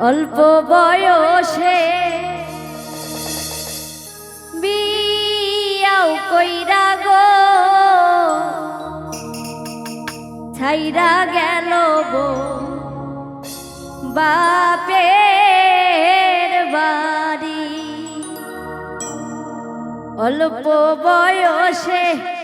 অল্প বয়সে বিয়াও কইরা গো ছাইরা গেল গো। বাপের বাড়ি। অল্প বয়সে